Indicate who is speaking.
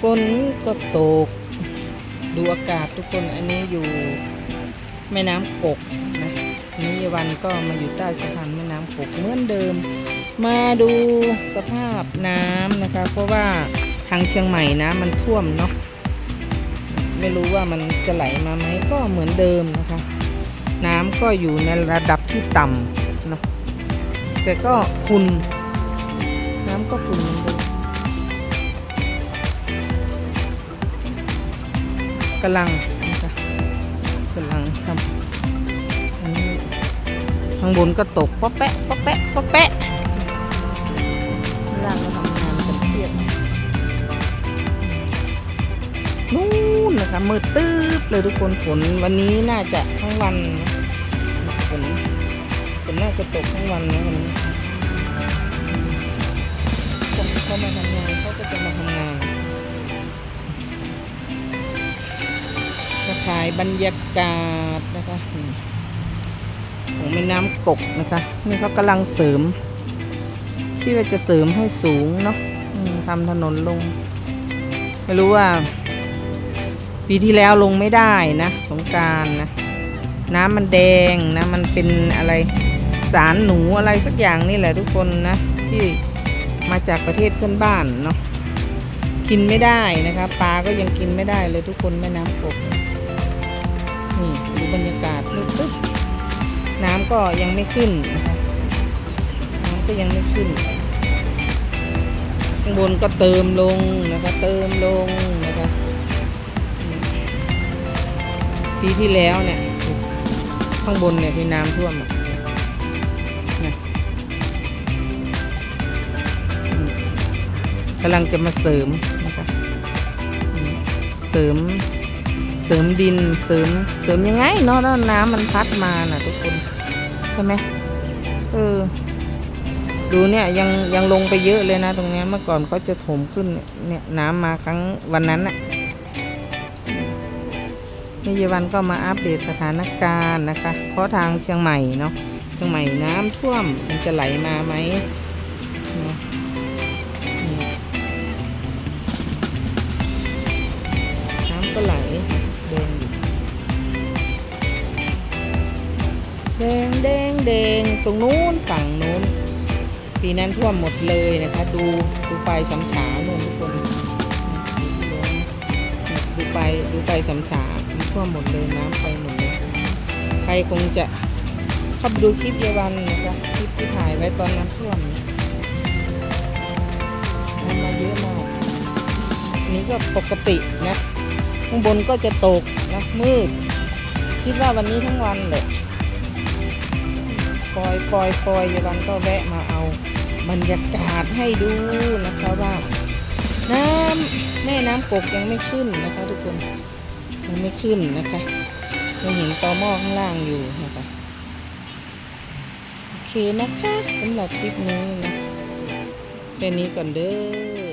Speaker 1: ฝนก็ตก ดูอากาศทุกคนอันนี้อยู่แม่น้ำกกนะนิยวันก็มาอยู่ใต้สะพานแม่น้ำกกเหมือนเดิม มาดูสภาพน้ำนะคะ เพราะว่าทางเชียงใหม่น้ำมันท่วมเนาะไม่รู้ว่ามันจะไหลมาไหมก็เหมือนเดิมนะคะ น้ำก็อยู่ในระดับที่ต่ำเนาะแต่ก็คุณน้ำก็คุณ กำลังนะคะกำลังทำอันนี้ข้างบนก็ตกป๊อแปะป๊อแปะป๊อแปะล่างก็ทำงานกันเครียดนู่นนะคะมืดตื้บเลยทุกคนฝนวันนี้น่าจะทั้งวันฝนฝนน่าจะตกทั้งวันนะวันนี้คนเขามาทำ จะถ่ายบรรยากาศนะคะของแม่น้ำกกนะคะนี่เขากำลังเสริม ที่ว่าจะเสริมให้สูงเนาะทำถนนลง ไม่รู้ว่า ปีที่แล้วลงไม่ได้นะ สงการนะ น้ำมันแดงนะ มันเป็นอะไรสารหนูอะไรสักอย่างนี่แหละทุกคนนะ ที่มาจากประเทศเพื่อนบ้านเนาะกินไม่ได้นะคะปลาก็ยังกินไม่ได้เลยทุกคนแม่น้ำกบ นี่ดูบรรยากาศลึกตึ๊บน้ำก็ยังไม่ขึ้นนะคะน้ำก็ยังไม่ขึ้นข้างบนก็เติมลงนะคะเติมลงนะคะปีที่แล้วเนี่ยข้างบนเนี่ยที่น้ำท่วมอะกำลังจะมาเสริมนะคะเสริม เสริมดินเสริมเสริมยังไงเนาะแล้วน้ำมันพัดมาน่ะทุกคนใช่ไหมเออดูเนี่ยยังยังลงไปเยอะเลยนะ ตรงเนี้ยเมื่อก่อนเขาจะถมขึ้นเนี่ยน้ำมาครั้งวันนั้นน่ะนิยวันก็มาอัปเดตสถานการณ์นะคะ เพราะทางเชียงใหม่เนาะเชียงใหม่น้ำท่วมมันจะไหลมาไหมน้ำก็ไหล แดงตรงนู้นฝั่งนู้นปีนั้นท่วมหมดเลยนะคะ ดูดูไปช้ำฉาโน่นทุกคนดูไปดูไปช้ำฉาท่วมหมดเลยน้ำไปหมดเลยใครคงจะเข้าไปดูคลิปเยาวันนะคะคลิปที่ถ่ายไว้ตอนน้ำท่วมเนี่ยน้ำมาเยอะมากนนี้ก็ปกตินะข้างบนก็จะตกนะมืด คิดว่าวันนี้ทั้งวันเลย ปล่อยปล่อยปอยเยาวันก็แวะมาเอาบรรยากาศให้ดูนะคะว่า น้ำแม่น้ำกกยังไม่ขึ้นนะคะ ทุกคนยังไม่ขึ้นนะคะยังเห็นตอหม้อข้างล่างอยู่นะคะโอเคนะคะสำหรับคลิปนี้นะแค่นี้ก่อนเด้อ